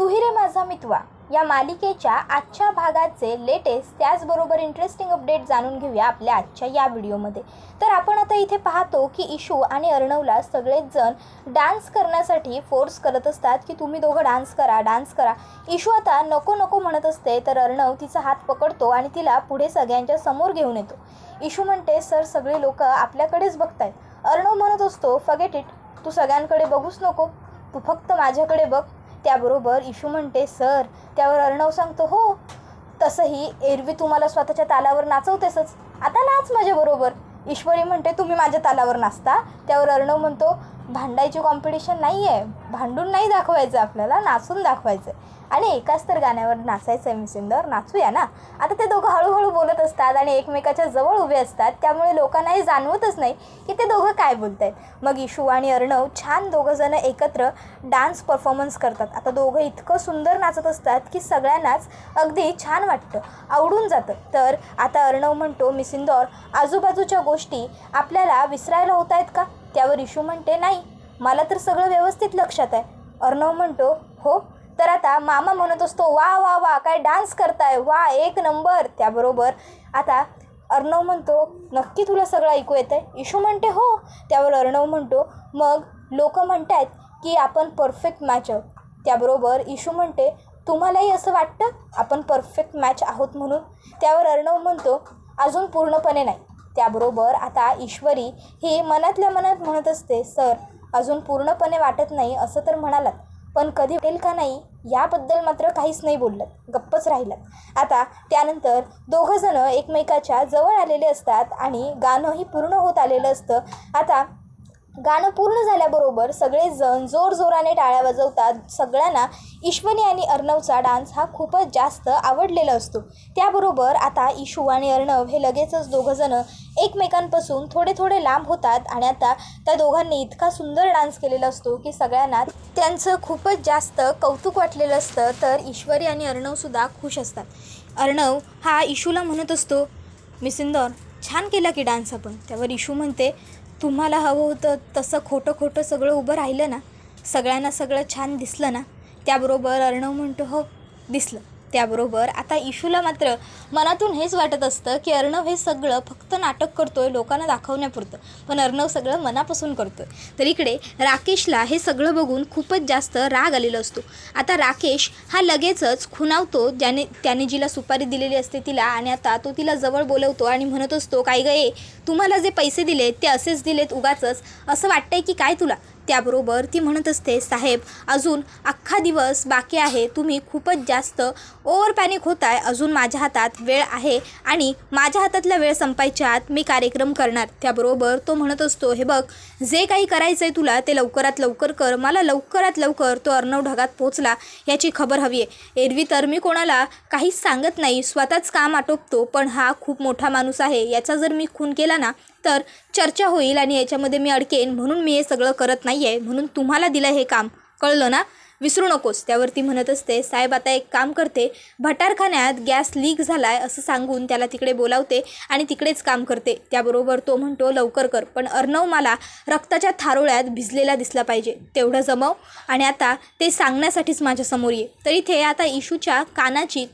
तुही रे माझा मितवा. या मालिकेच्या आजच्या भागाचे लेटेस्ट त्याचबरोबर इंटरेस्टिंग अपडेट जाणून घेऊया आपल्या आजच्या या व्हिडिओमध्ये. तर आपण आता इथे पाहतो की इशू आणि अर्णवला सगळेच जण डान्स करण्यासाठी फोर्स करत असतात की तुम्ही दोघं डान्स करा डान्स करा. इशू आता नको नको म्हणत असते तर अर्णव तिचा हात पकडतो आणि तिला पुढे सगळ्यांच्या समोर घेऊन येतो. इशू म्हणते सर सगळे लोक आपल्याकडेच बघतायत. अर्णव म्हणत असतो फगेट इट. तू सगळ्यांकडे बघूच नको. तू फक्त माझ्याकडे बघ. त्याबरोबर इशू म्हणते सर त्यावर अर्णव सांगतो हो तसंही एरवी तुम्हाला स्वतःच्या तालावर नाचवतेसच. आता नाच माझ्याबरोबर ईश्वरी म्हणते तुम्ही माझ्या तालावर नाचता. त्यावर अर्णव म्हणतो भांडायची कॉम्पिटिशन नाही आहे भांडून नाही दाखवायचं आपल्याला नाचून दाखवायचं आणि एकाच तर गाण्यावर नाचायचं आहे मिसिंदर नाचूया ना? आता ते दोघं हळूहळू बोलत असतात आणि एकमेकाच्या जवळ उभे असतात त्यामुळे लोकांना हे जाणवतच नाही की ते दोघं काय बोलत आहेत मग इशू आणि अर्णव छान दोघंजणं एकत्र डान्स परफॉर्मन्स करतात. आता दोघं इतकं सुंदर नाचत असतात की सगळ्यांनाच अगदी छान वाटतं. आवडून जातं. तर आता अर्णव म्हणतो मिसिंदॉर आजूबाजूच्या गोष्टी आपल्याला विसरायला होत आहेत का? त्यावर इशू म्हणते नाही मला तर सगळं व्यवस्थित लक्षात आहे. अर्णव म्हणतो हो तर आता मामा म्हणत असतो वा वा वा काय डान्स करताय वा एक नंबर. त्याबरोबर आता अर्णव म्हणतो नक्की तुला सगळं ऐकू येतं आहे इशू म्हणते हो. त्यावर अर्णव म्हणतो मग लोक म्हणत आहेत की आपण परफेक्ट मॅच आहोत. त्याबरोबर इशू म्हणते तुम्हालाही असं वाटतं? आपण परफेक्ट मॅच आहोत म्हणून? त्यावर अर्णव म्हणतो अजून पूर्णपणे नाही. त्याबरोबर आता ईश्वरी ही मनातल्या मनात म्हणत असते सर अजून पूर्णपणे वाटत नाही असं तर म्हणालात पण कधी वाटेल का नाही याबद्दल मात्र काहीच नाही बोललं गप्पच राहिलं आता त्यानंतर दोघंजणं एकमेकाच्या जवळ आलेले असतात आणि गाणंही पूर्ण होत आलेलं असतं. आता गाणं पूर्ण झाल्याबरोबर सगळेजण जोरजोराने टाळ्या वाजवतात. सगळ्यांना ईश्वरी आणि अर्णवचा डान्स हा खूपच जास्त आवडलेला असतो. त्याबरोबर आता इशू आणि अर्णव हे लगेचच दोघंजणं एकमेकांपासून थोडे थोडे लांब होतात आणि आता त्या दोघांनी इतका सुंदर डान्स केलेला असतो की सगळ्यांना त्यांचं खूपच जास्त कौतुक वाटलेलं असतं. तर ईश्वरी आणि अर्णवसुद्धा खुश असतात. अर्णव हा इशूला म्हणत असतो मिसिंदॉर छान केला की डान्स आपण. त्यावर इशू म्हणते तुम्हाला हवं होतं तसं खोटं खोटं सगळं उभं राहिलं ना सगळ्यांना सगळं छान दिसलं ना त्याबरोबर अर्णव म्हणतो हो दिसलं. त्याबरोबर आता इशूला मात्र मनातून हेच वाटत असतं की अर्णव हे सगळं फक्त नाटक करतोय लोकांना दाखवण्यापुरतं. पण अर्णव सगळं मनापासून करतोय. तर इकडे राकेशला हे सगळं बघून खूपच जास्त राग आलेला असतो. आता राकेश हा लगेचच खुणावतो ज्याने त्याने जिला सुपारी दिलेली असते तिला आणि आता तो तिला जवळ बोलवतो आणि म्हणत असतो काय गं तुम्हाला जे पैसे दिलेत ते असेच दिलेत उगाच असं वाटतंय की काय तुला? त्याबरोबर ती म्हणत असते साहेब अजून अख्खा दिवस बाकी आहे तुम्ही खूपच जास्त ओव्हर पॅनिक होताय अजून माझ्या हातात वेळ आहे आणि माझ्या हातातला वेळ संपायच्या आत मी कार्यक्रम करणार. त्याबरोबर तो म्हणत असतो हे बघ जे काही करायचं आहे तुला ते लवकरात लवकर कर मला लवकरात लवकर तो अर्णव ढगात पोचला याची खबर हवी आहे. एरवी तर मी कोणाला काहीच सांगत नाही स्वतःच काम आटोपतो पण हा खूप मोठा माणूस आहे याचा जर मी खून केला ना तर चर्चा होईल आणि याच्यामध्ये मी अडकेन म्हणून मी हे सगळं करत नाही आहे म्हणून तुम्हाला दिलं हे काम. कळलं ना? विसरू नकोस. त्यावरती म्हणत असते साहेब आता एक काम करते. भटारखान्यात गॅस लीक झाला आहे असं सांगून त्याला तिकडे बोलावते आणि तिकडेच काम करते. त्याबरोबर तो म्हणतो लवकर कर. पण अर्णव मला रक्ताच्या थारोळ्यात भिजलेला दिसला पाहिजे. तेवढं जमव. आणि आता ते सांगण्यासाठीच माझ्यासमोर ये. तर इथे आता इशूच्या कानाची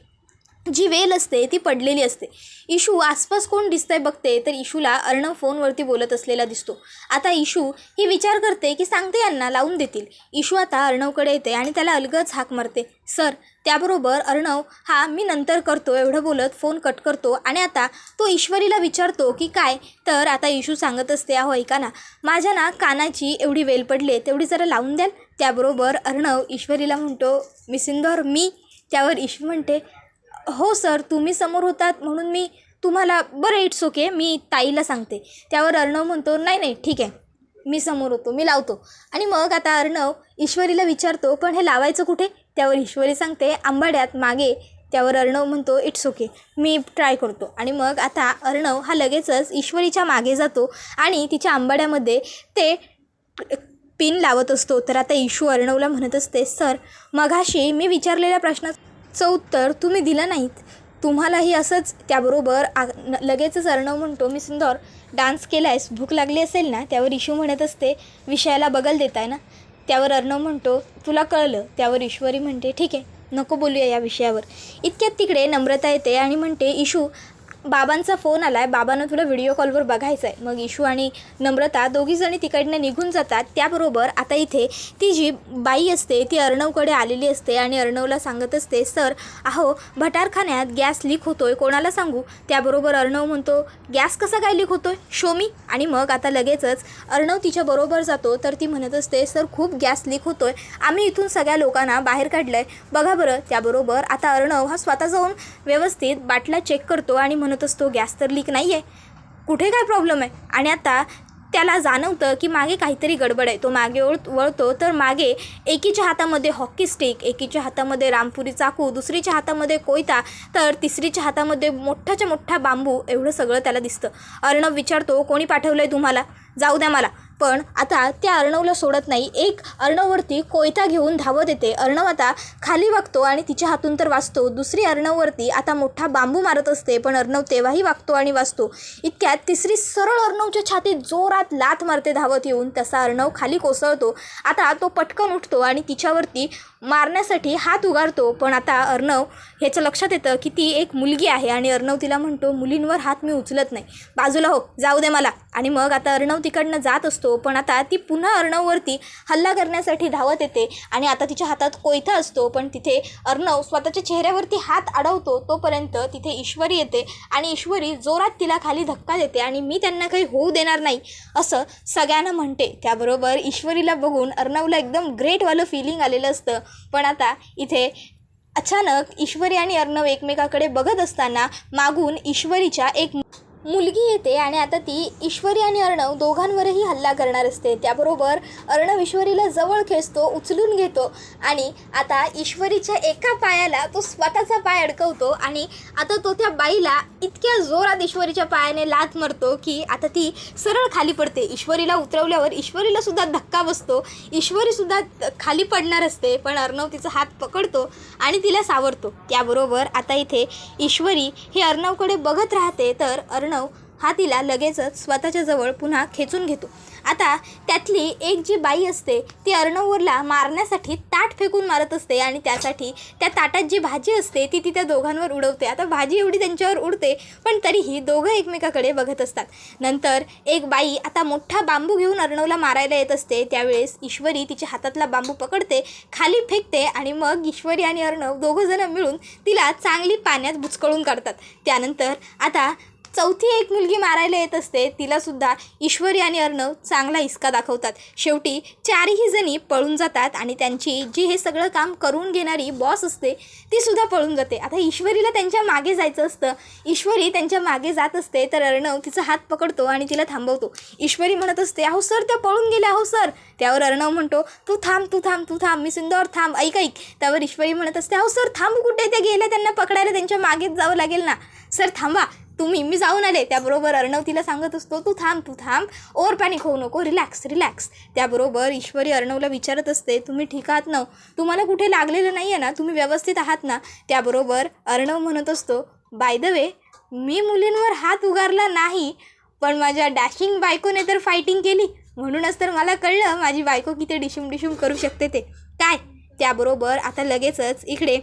जी वेल असते ती पडलेली असते. इशू आसपास कोण दिसतंय बघते तर इशूला अर्णव फोनवरती बोलत असलेला दिसतो. आता इशू ही विचार करते की सांगते यांना लावून देतील. इशू आता अर्णवकडे येते आणि त्याला अलगच हाक मारते. सर त्याबरोबर अर्णव हा मी नंतर करतो एवढं बोलत फोन कट करतो आणि आता तो ईश्वरीला विचारतो की काय? तर आता इशू सांगत असते अहो ऐका ना माझ्या ना कानाची एवढी वेल पडली तेवढी जरा लावून द्याल? त्याबरोबर अर्णव ईश्वरीला म्हणतो मिसिंदोर मी? त्यावर इशू म्हणते हो सर तुम्ही समोर होतात म्हणून मी तुम्हाला बरं इट्स ओके मी ताईला सांगते. त्यावर अर्णव म्हणतो नाही नाही ठीक आहे मी समोर होतो मी लावतो. आणि मग आता अर्णव ईश्वरीला विचारतो पण हे लावायचं कुठे? त्यावर ईश्वरी सांगते आंबाड्यात मागे. त्यावर अर्णव म्हणतो इट्स ओके मी ट्राय करतो. आणि मग आता अर्णव हा लगेचच ईश्वरीच्या मागे जातो आणि तिच्या आंबाड्यामध्ये ते पिन लावत असतो. तर आता इशू अर्णवला म्हणत असते सर मघाशी मी विचारलेल्या प्रश्नाचं चं उत्तर तुम्ही दिलं नाहीत. तुम्हालाही असंच त्याबरोबर आ न- लगेचच अर्णव म्हणतो मी सुंदर डान्स केला आहेस भूक लागली असेल ना? त्यावर इशू म्हणत असते विषयाला बगल देताय ना? त्यावर अर्णव म्हणतो तुला कळलं. त्यावर ईश्वरी म्हणते ठीक आहे नको बोलूया या विषयावर. इतक्यात तिकडे नम्रता येते आणि म्हणते इशू बाबांचा फोन आला आहे बाबांना तुला व्हिडिओ कॉलवर बघायचं आहे मग इशू आणि नम्रता दोघीजणी तिकडनं निघून जातात. त्याबरोबर आता इथे ती जी बाई असते ती अर्णवकडे आलेली असते आणि अर्णवला सांगत असते सर अहो भटारखान्यात गॅस लीक होतोय कोणाला सांगू? त्याबरोबर अर्णव म्हणतो गॅस कसा काय लीक होतोय? शोमी आणि मग आता लगेचच अर्णव तिच्याबरोबर जातो. तर ती म्हणत असते सर खूप गॅस लीक होतोय. आम्ही इथून सगळ्या लोकांना बाहेर काढलं आहे बघा बरं. त्याबरोबर आता अर्णव हा स्वतः जाऊन व्यवस्थित बाटला चेक करतो आणि म्हणत असतो गॅस तर लीक नाही आहे कुठे काय प्रॉब्लेम आहे? आणि आता त्याला जाणवतं की मागे काहीतरी गडबड आहे. तो मागे ओळ वळतो तर मागे एकीच्या हातामध्ये हॉकी स्टिक एकीच्या हातामध्ये रामपुरी चाकू दुसरीच्या हातामध्ये कोयता तर तिसरीच्या हातामध्ये मोठाच्या मोठा बांबू एवढं सगळं त्याला दिसतं. अर्णव विचारतो कोणी पाठवलं आहे तुम्हाला? जाऊ द्या मला. पण आता त्या अर्णवला सोडत नाही. एक अर्णववरती कोयता घेऊन धावत येते. अर्णव आता खाली वागतो आणि तिच्या हातून तर वाचतो. दुसरी अर्णववरती आता मोठा बांबू मारत असते पण अर्णव तेव्हाही वागतो आणि वाचतो. इतक्यात तिसरी सरळ अर्णवच्या छातीत जोरात लाथ मारते धावत येऊन. तसा अर्णव खाली कोसळतो. आता तो पटकन उठतो आणि तिच्यावरती मारण्यासाठी हात उगारतो. पण आता अर्णव ह्याचं लक्षात येतं की ती एक मुलगी आहे आणि अर्णव तिला म्हणतो मुलींवर हात मी उचलत नाही. बाजूला हो जाऊ दे मला. आणि मग आता अर्णव तिकडनं जात असतो. पण आता ती पुन्हा अर्णववरती हल्ला करण्यासाठी धावत येते आणि आता तिच्या हातात कोयता असतो पण तिथे अर्णव स्वतःच्या चेहऱ्यावरती हात अडवतो तोपर्यंत तिथे ईश्वरी येते आणि ईश्वरी जोरात तिला खाली धक्का देते आणि मी त्यांना काही होऊ देणार नाही असं सगळ्यांना म्हणते. त्याबरोबर ईश्वरीला बघून अर्णवला एकदम ग्रेटवालं फिलिंग आलेलं असतं. पण आता इथे अचानक ईश्वरी आणि अर्णव एकमेकाकडे बघत असताना मागून ईश्वरीच्या एक मुलगी येते आणि आता ती ईश्वरी आणि अर्णव दोघांवरही हल्ला करणार असते. त्याबरोबर अर्णव ईश्वरीला जवळ खेचतो उचलून घेतो आणि आता ईश्वरीच्या एका पायाला तो स्वतःचा पाय अडकवतो आणि आता तो त्या बाईला इतक्या जोरात ईश्वरीच्या पायाने लाथ मारतो की आता ती सरळ खाली पडते. ईश्वरीला उतरवल्यावर ईश्वरीला सुद्धा धक्का बसतो. ईश्वरीसुद्धा खाली पडणार असते पण अर्णव तिचा हात पकडतो आणि तिला सावरतो. त्याबरोबर आता इथे ईश्वरी हे अर्णवकडे बघत राहते तर अर्णव हा तिला लगेचच स्वतःच्या जवळ पुन्हा खेचून घेतो. आता त्यातली एक जी बाई असते ती अर्णवरला मारण्यासाठी ताट फेकून मारत असते आणि त्यासाठी त्या ताटात जी भाजी असते ती ती त्या दोघांवर उडवते. आता भाजी एवढी त्यांच्यावर उडते पण तरीही दोघं एकमेकाकडे बघत असतात. नंतर एक बाई आता मोठा बांबू घेऊन अर्णवला मारायला येत असते. त्यावेळेस ईश्वरी तिच्या हातातला बांबू पकडते खाली फेकते आणि मग ईश्वरी आणि अर्णव दोघंजणं मिळून तिला चांगली पाण्यात बुचकळून काढतात. त्यानंतर आता चौथी एक मुलगी मारायला येत असते तिलासुद्धा ईश्वरी आणि अर्णव चांगला हिसका दाखवतात. शेवटी चारही जणी पळून जातात आणि त्यांची जी हे सगळं काम करून घेणारी बॉस असते तीसुद्धा पळून जाते. आता ईश्वरीला त्यांच्या मागे जायचं असतं. ईश्वरी त्यांच्या मागे जात असते तर अर्णव तिचा हात पकडतो आणि तिला थांबवतो. ईश्वरी म्हणत असते अहो सर त्या पळून गेल्या अहो सर. त्यावर अर्णव म्हणतो तू थांब तू थांब तू थांब मी सुंदर थांब ऐक ऐक. त्यावर ईश्वरी म्हणत असते अहो सर थांब कुठे? त्या गेल्या त्यांना पकडायला त्यांच्या मागेच जावं लागेल ना. सर थांबा. तुम्ही मी जाऊन आले. त्याबरोबर अर्णव तिला सांगत असतो तू थांब तू थांब. ओवर पॅनिक होऊ नको. Relax relax. त्याबरोबर ईश्वरी अर्णवला विचारत असते तुम्ही ठीक आहात ना? तुम्हाला कुठे लागलेलं नाही आहे ना? तुम्ही व्यवस्थित आहात ना? त्याबरोबर अर्णव म्हणत असतो बाय द वे मी मुलींवर हात उगारला नाही पण माझ्या डॅशिंग बायकोने तर फायटिंग केली. म्हणूनच तर मला कळलं माझी बायको किती डिशुम डिशुम करू शकते ते. काय? त्याबरोबर आता लगेचच इकडे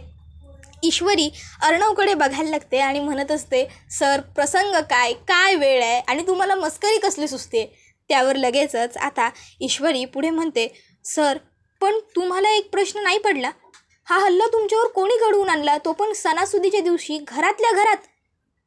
ईश्वरी अर्णवकडे बघायला लागते आणि म्हणत असते सर प्रसंग काय? काय वेळ आहे? आणि तुम्हाला मस्करी कसली सुचते? त्यावर लगेचच आता ईश्वरी पुढे म्हणते सर पण तुम्हाला एक प्रश्न नाही पडला? हा हल्ला तुमच्यावर कोणी घडवून आणला? तो पण सणासुदीच्या दिवशी घरातल्या घरात.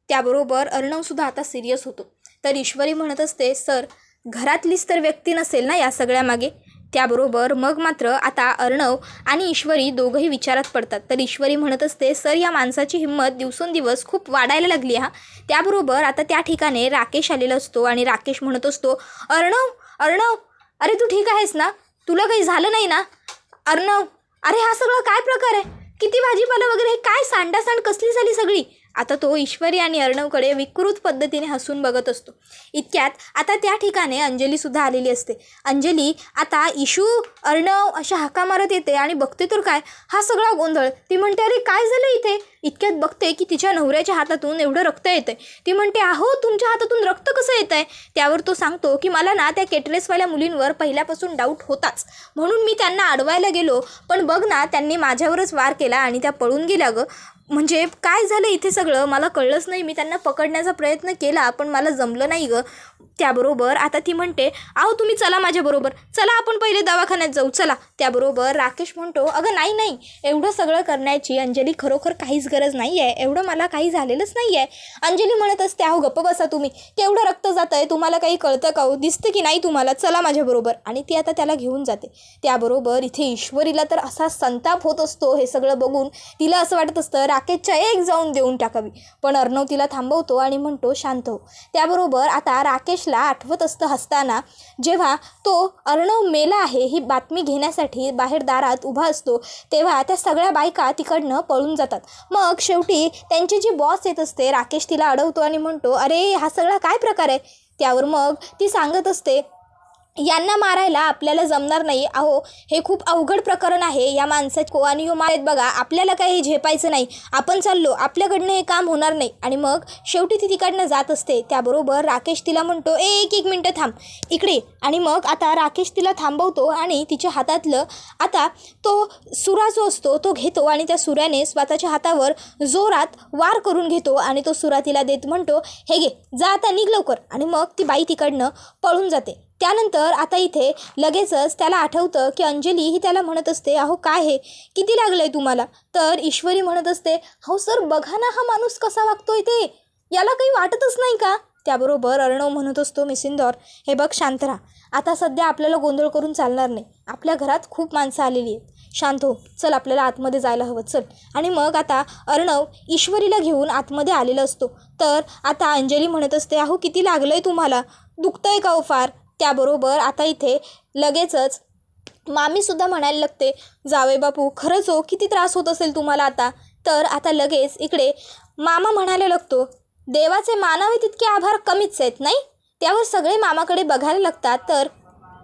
त्याबरोबर अर्णवसुद्धा आता सिरियस होतो. तर ईश्वरी म्हणत असते सर घरातलीच तर व्यक्ती नसेल ना या सगळ्यामागे? त्याबरोबर मग मात्र आता अर्णव आणि ईश्वरी दोघंही विचारात पडतात. तर ईश्वरी म्हणत असते सर या माणसाची हिंमत दिवसेंदिवस खूप वाढायला लागली हा. त्याबरोबर आता त्या ठिकाणी राकेश आलेला असतो आणि राकेश म्हणत असतो अर्णव अर्णव अरे तू ठीक आहेस ना? तुला काही झालं नाही ना? अर्णव अरे हा सगळा काय प्रकार आहे? किती भाजीपाला वगैरे हे काय सांडासांड कसली झाली सगळी? आता तो ईश्वरी आणि अर्णवकडे विकृत पद्धतीने हसून बघत असतो. इतक्यात आता त्या ठिकाणी अंजलीसुद्धा आलेली असते. अंजली आता इशू अर्णव अशा हाका मारत येते आणि बघते तर काय? हा सगळा गोंधळ. ती म्हणते अरे काय झालं इथे? इतक्यात बघते की तिच्या नवऱ्याच्या हातातून एवढं रक्त येतं आहे ती म्हणते अहो तुमच्या हातातून रक्त कसं येत आहे त्यावर तो सांगतो की मला ना त्या केटरेसवाल्या मुलींवर पहिल्यापासून डाऊट होताच. म्हणून मी त्यांना अडवायला गेलो. पण बघ ना त्यांनी माझ्यावरच वार केला आणि त्या पळून गेल्या गं. म्हणजे काय झालं इथे सगळं? मला कळलंच नाही. मी त्यांना पकडण्याचा प्रयत्न केला पण मला जमलं नाही गं. त्याबरोबर आता ती म्हणते आहो तुम्ही चला माझ्याबरोबर. चला आपण पहिले दवाखान्यात जाऊ. चला. त्याबरोबर राकेश म्हणतो अगं नाही नाही. एवढं सगळं करण्याची अंजली खरोखर काहीच गरज नाही आहे एवढं मला काही झालेलंच नाही आहे अंजली म्हणत असते अहो गप्प बसा तुम्ही. केवढं रक्त जात आहे तुम्हाला काही कळतं का हो? दिसतं की नाही तुम्हाला? चला माझ्याबरोबर. आणि ती आता त्याला घेऊन जाते. त्याबरोबर इथे ईश्वरीला तर असा संताप होत असतो हे सगळं बघून. तिला असं वाटत असतं राकेशच्या एक जाऊन देऊन टाकावी. पण अर्णव तिला थांबवतो आणि म्हणतो शांत हो. त्याबरोबर आता राकेश राकेशला आठवत असतं हसताना जेव्हा तो अर्णव मेला आहे ही बातमी घेण्यासाठी बाहेर दारात उभा असतो तेव्हा त्या सगळ्या बायका तिकडनं पळून जातात. मग शेवटी त्यांची जी बॉस येत असते राकेश तिला अडवतो आणि म्हणतो अरे हा सगळा काय प्रकार आहे? त्यावर मग ती सांगत असते यांना मारायला आपल्याला जमणार नाही. अहो हे खूप अवघड प्रकरण आहे. या माणसात को आणि यो बघा आपल्याला काही हे झेपायचं नाही. आपण चाललो आपल्याकडनं हे काम होणार नाही. आणि मग शेवटी ती तिकडनं जात असते. त्याबरोबर राकेश तिला म्हणतो ए एक एक मिनटं थांब. इकडे. आणि मग आता राकेश तिला थांबवतो आणि तिच्या हातातलं आता तो सुरा जो असतो तो घेतो आणि त्या सुऱ्याने स्वतःच्या हातावर जोरात वार करून घेतो आणि तो सुरा तिला देत म्हणतो हे घे जा आता निघ लवकर. आणि मग ती बाई तिकडनं पळून जाते. त्यानंतर आता इथे लगेचच त्याला आठवतं की अंजली ही त्याला म्हणत असते अहो काय हे? किती लागलं आहे तुम्हाला? तर ईश्वरी म्हणत असते हो सर बघा ना हा माणूस कसा वागतोय ते. याला काही वाटतच नाही का? त्याबरोबर अर्णव म्हणत असतो मिसिंदॉर हे बघ शांत राहा. आता सध्या आपल्याला गोंधळ करून चालणार नाही. आपल्या घरात खूप माणसं आलेली आहेत. शांत हो. चल आपल्याला आतमध्ये जायला हवं. चल. आणि मग आता अर्णव ईश्वरीला घेऊन आतमध्ये आलेला असतो. तर आता अंजली म्हणत असते अहो किती लागलं आहे तुम्हाला? दुखतंय का हो फार? त्याबरोबर आता इथे लगेचच मामीसुद्धा म्हणायला लागते जावे बापू खरंच हो किती त्रास होत असेल तुम्हाला आता. तर आता लगेच इकडे मामा म्हणायला लागतो देवाचे मानावे तितके आभार कमीच आहेत नाही? त्यावर सगळे मामाकडे बघायला लागतात. तर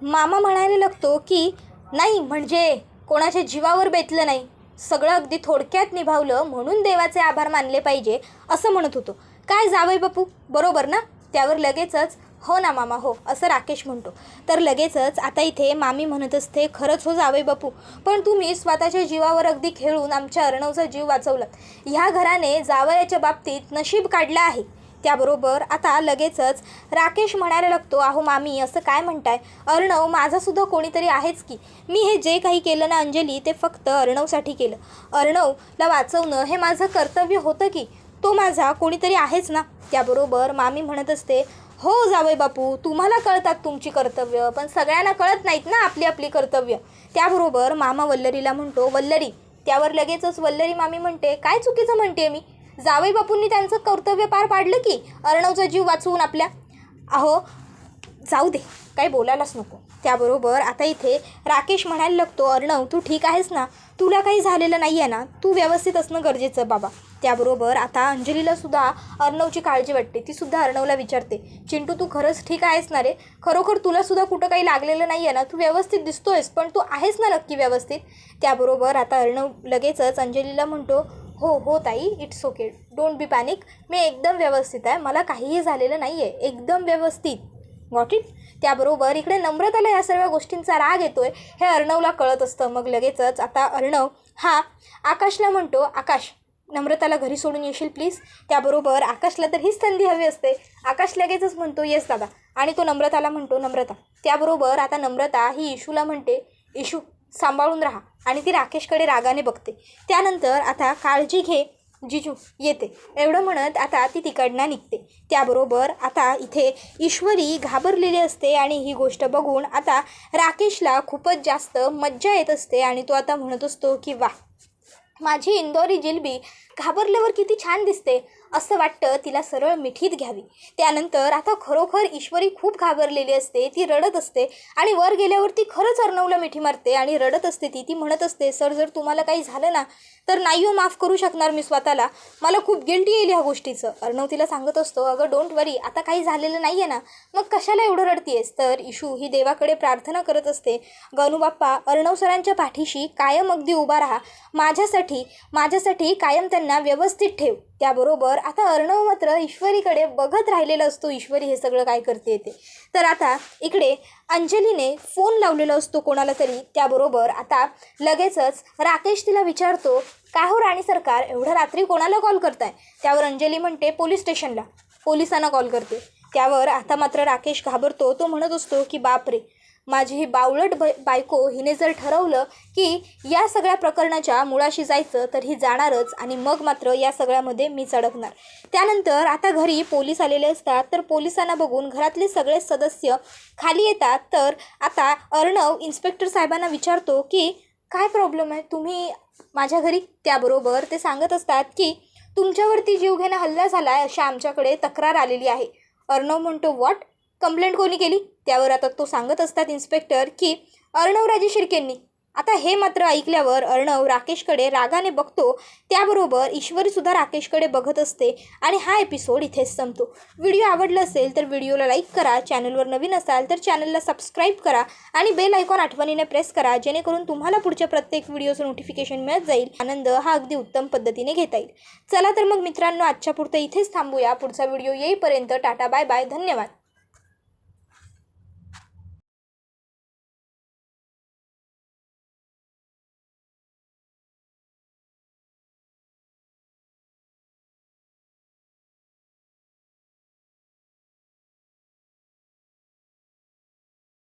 मामा म्हणायला लागतो की नाही म्हणजे कोणाच्या जीवावर बेतलं नाही. सगळं अगदी थोडक्यात निभावलं म्हणून देवाचे आभार मानले पाहिजे असं म्हणत होतो. काय जावई बापू? बरोबर ना? त्यावर लगेचच हो ना मामा हो असं राकेश म्हणतो. तर लगेचच आता इथे मामी म्हणत असते खरंच हो जावे बापू पण तुम्ही स्वतःच्या जीवावर अगदी खेळून आमच्या अर्णवचा जीव वाचवला ह्या घराने जावयाच्या बाबतीत नशीब काढलं आहे. त्याबरोबर आता लगेचच राकेश म्हणायला लागतो अहो मामी असं काय म्हणताय? अर्णव माझासुद्धा कोणीतरी आहेच की. मी हे जे काही केलं ना अंजली ते फक्त अर्णवसाठी केलं. अर्णवला वाचवणं हे माझं कर्तव्य होतं की. तो माझा कोणीतरी आहेच ना. त्याबरोबर मामी म्हणत असते हो जावई बापू तुम्हाला कळतात तुमची कर्तव्य पण सगळ्यांना कळत नाहीत ना आपली आपली कर्तव्य. त्याबरोबर मामा वल्लरीला म्हणतो वल्लरी त्यावर लगेचच वल्लरी मामी म्हणते काय चुकीचं म्हणते मी? जावई बापूंनी त्यांचं कर्तव्य पार पाडलं की अर्णवचा जीव वाचवून आपल्या अहो जाऊ दे काही बोलायलाच नको. त्याबरोबर आता इथे राकेश म्हणायला लागतो अर्णव तू ठीक आहेस ना? तुला काही झालेलं नाही आहे ना? तू व्यवस्थित असणं गरजेचं बाबा. त्याबरोबर आता अंजलीला सुद्धा अर्णवची काळजी वाटते. ती सुद्धा अर्णवला विचारते चिंटू तू खरंच ठीक आहेस ना रे? खरोखर तुला सुद्धा कुठं काही लागलेलं नाही आहे ना? तू व्यवस्थित दिसतोयस पण तू आहेस ना नक्की व्यवस्थित? त्याबरोबर आता अर्णव लगेचच अंजलीला म्हणतो हो हो ताई it's okay don't be panic मी एकदम व्यवस्थित आहे. मला काहीही झालेलं नाही आहे एकदम व्यवस्थित. गॉट इट त्याबरोबर इकडे नम्रताला या सर्व गोष्टींचा राग येतोय हे अर्णवला कळत असतं. मग लगेचच आता अर्णव हा आकाशला म्हणतो आकाश नम्रताला घरी सोडून येशील प्लीज त्याबरोबर आकाशला तर हीच संधी हवी असते. आकाश लगेचच म्हणतो येस दादा. आणि तो नम्रताला म्हणतो नम्रता. त्याबरोबर आता नम्रता ही इशूला म्हणते इशू सांभाळून राहा. आणि ती राकेशकडे रागाने बघते. त्यानंतर आता काळजी घे जिजू येते. एवढं म्हणत आता ती तिकडनं निघते. त्याबरोबर आता इथे ईश्वरी घाबरलेली असते आणि ही गोष्ट बघून आता राकेशला खूपच जास्त मज्जा येत असते आणि तो आता म्हणत असतो की वा माझी इंदोरी जिलबी घाबरल्यावर किती छान दिसते. असं वाटतं तिला सरळ मिठीत घ्यावी. त्यानंतर आता खरोखर ईश्वरी खूप घाबरलेली असते ती रडत असते आणि वर गेल्यावर ती खरंच अर्णवला मिठी मारते आणि रडत असते ती. ती म्हणत असते सर जर तुम्हाला काही झालं ना तर नाही हो माफ करू शकणार मी स्वतःला. मला खूप गिल्टी येईल ह्या गोष्टीचं. अर्णव तिला सांगत असतो अगं डोंट वरी आता काही झालेलं नाही आहे ना. मग कशाला एवढं रडतीयस? तर इशू ही देवाकडे प्रार्थना करत असते गणू बाप्पा अर्णव सरांच्या पाठीशी कायम अगदी उभा राहा. माझ्यासाठी माझ्यासाठी कायम त्यांना व्यवस्थित ठेव. त्याबरोबर आता अर्णव मात्र ईश्वरीकडे बघत राहिलेला असतो ईश्वरी हे सगळं काय करते ते. तर आता इकडे अंजलीने फोन लावलेला असतो कोणाला तरी त्याबरोबर आता लगेचच राकेश तिला विचारतो काय हो राणी सरकार एवढं रात्री कोणाला कॉल करताय? त्यावर अंजली म्हणते पोलीस स्टेशनला. पोलिसांना कॉल करते. त्यावर आता मात्र राकेश घाबरतो तो म्हणत असतो की बापरे माझी ही बावळट ब बायको हिने जर ठरवलं की या सगळ्या प्रकरणाच्या मुळाशी जायचं तर ही जाणारच आणि मग मात्र या सगळ्यामध्ये मी चडकणार त्यानंतर आता घरी पोलीस आलेले असतात तर पोलिसांना बघून घरातले सगळे सदस्य खाली येतात. तर आता अर्णव इन्स्पेक्टर साहेबांना विचारतो की काय प्रॉब्लेम आहे? तुम्ही माझ्या घरी? त्याबरोबर ते सांगत असतात की तुमच्यावरती जीवघेणा हल्ला झाला आहे अशा आमच्याकडे तक्रार आलेली आहे. अर्णव म्हणतो वॉट कंप्लेंट कोणी केली? त्यावर आता तो सांगत असतात इन्स्पेक्टर की अर्णवराजे शिर्केंनी. आता हे मात्र ऐकल्यावर अर्णव राकेशकडे रागाने बघतो. त्याबरोबर ईश्वरीसुद्धा राकेशकडे बघत असते आणि हा एपिसोड इथेच संपतो. व्हिडिओ आवडला असेल तर व्हिडिओला लाईक करा चॅनलवर नवीन असाल तर चॅनलला सबस्क्राईब करा आणि बेल आयकॉन आठवणीने प्रेस करा जेणेकरून तुम्हाला पुढच्या प्रत्येक व्हिडिओचं नोटिफिकेशन मिळत जाईल. आनंद हा अगदी उत्तम पद्धतीने घेता येईल. चला तर मग मित्रांनो आजच्या पुरतं इथेच थांबूया. पुढचा व्हिडिओ येईपर्यंत टाटा बाय बाय धन्यवाद.